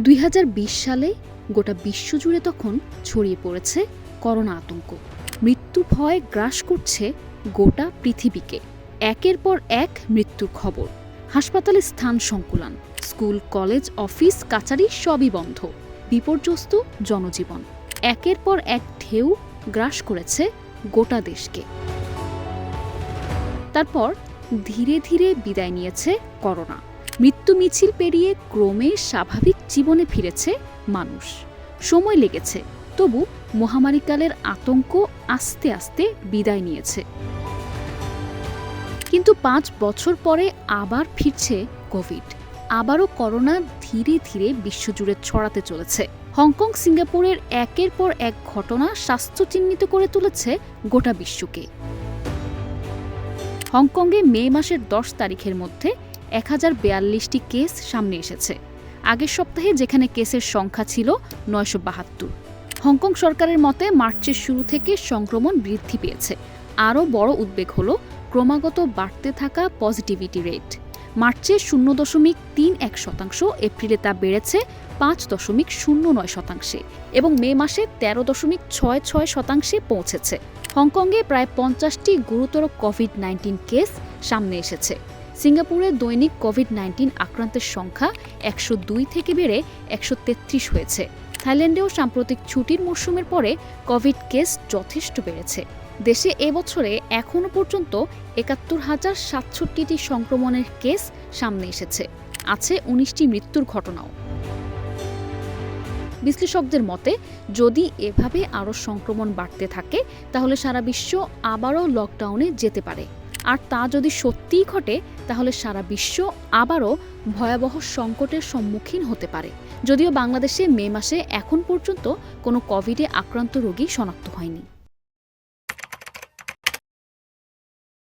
দুই হাজার বিশ সালে গোটা বিশ্বজুড়ে তখন ছড়িয়ে পড়েছে করোনা আতঙ্ক। মৃত্যু ভয় গ্রাস করছে গোটা পৃথিবীকে। একের পর এক মৃত্যুর খবর। হাসপাতালে স্থান সংকুলান। স্কুল, কলেজ, অফিস কাচারি সবই বন্ধ। বিপর্যস্ত জনজীবন। একের পর এক ঢেউ গ্রাস করেছে গোটা দেশকে। তারপর ধীরে ধীরে বিদায় নিয়েছে করোনা। মৃত্যু মিছিল পেরিয়ে ক্রমে স্বাভাবিক জীবনে ফিরেছে মানুষ। সময় লেগেছে, তবু মহামারীকালের আতঙ্ক আস্তে আস্তে বিদায় নিয়েছে। কিন্তু পাঁচ বছর পরে আবার ফিরছে কোভিড। আবারও করোনা ধীরে ধীরে বিশ্বজুড়ে ছড়াতে চলেছে। হংকং, সিঙ্গাপুরের একের পর এক ঘটনা স্বাস্থ্য চিহ্নিত করে তুলেছে গোটা বিশ্বকে। হংকংয়ে মে মাসের দশ তারিখের মধ্যে এক হাজার কেস সামনে এসেছে। আগের সপ্তাহে যেখানে কেসের সংখ্যা ছিল নয়শো বাহাত্তর। হংকং সরকারের মতে মার্চের শুরু থেকে সংক্রমণ বৃদ্ধি পেয়েছে। আরও বড় উদ্বেগ হল ক্রমাগত বাড়তে থাকা পজিটিভিটি রেট। মার্চে শূন্য দশমিক তিন এক শতাংশ, এপ্রিলে তা বেড়েছে পাঁচ দশমিক শূন্য নয় শতাংশে এবং মে মাসে তেরো দশমিক ছয় ছয় শতাংশে পৌঁছেছে। হংকংয়ে প্রায় পঞ্চাশটি গুরুতর কোভিড নাইন্টিন কেস সামনে এসেছে। সিঙ্গাপুরে দৈনিক কোভিড নাইন্টিন আক্রান্তের সংখ্যা একশো দুই থেকে বেড়ে একশো তেত্রিশ হয়েছে। থাইল্যান্ডেও সাম্প্রতিক ছুটির মরশুমের পরে কোভিড কেস যথেষ্ট বেড়েছে। দেশে এবছরে এখনও পর্যন্ত একাত্তর হাজার সাতষট্টিটি সংক্রমণের কেস সামনে এসেছে। আছে উনিশটি মৃত্যুর ঘটনাও। বিশ্লেষকদের মতে, যদি এভাবে আরও সংক্রমণ বাড়তে থাকে, তাহলে সারা বিশ্ব আবারও লকডাউনে যেতে পারে। আর তা যদি সত্যিই ঘটে, তাহলে সারা বিশ্ব আবারও ভয়াবহ সংকটের সম্মুখীন হতে পারে। যদিও বাংলাদেশে মে মাসে এখন পর্যন্ত কোনো কোভিডে আক্রান্ত রোগী শনাক্ত হয়নি।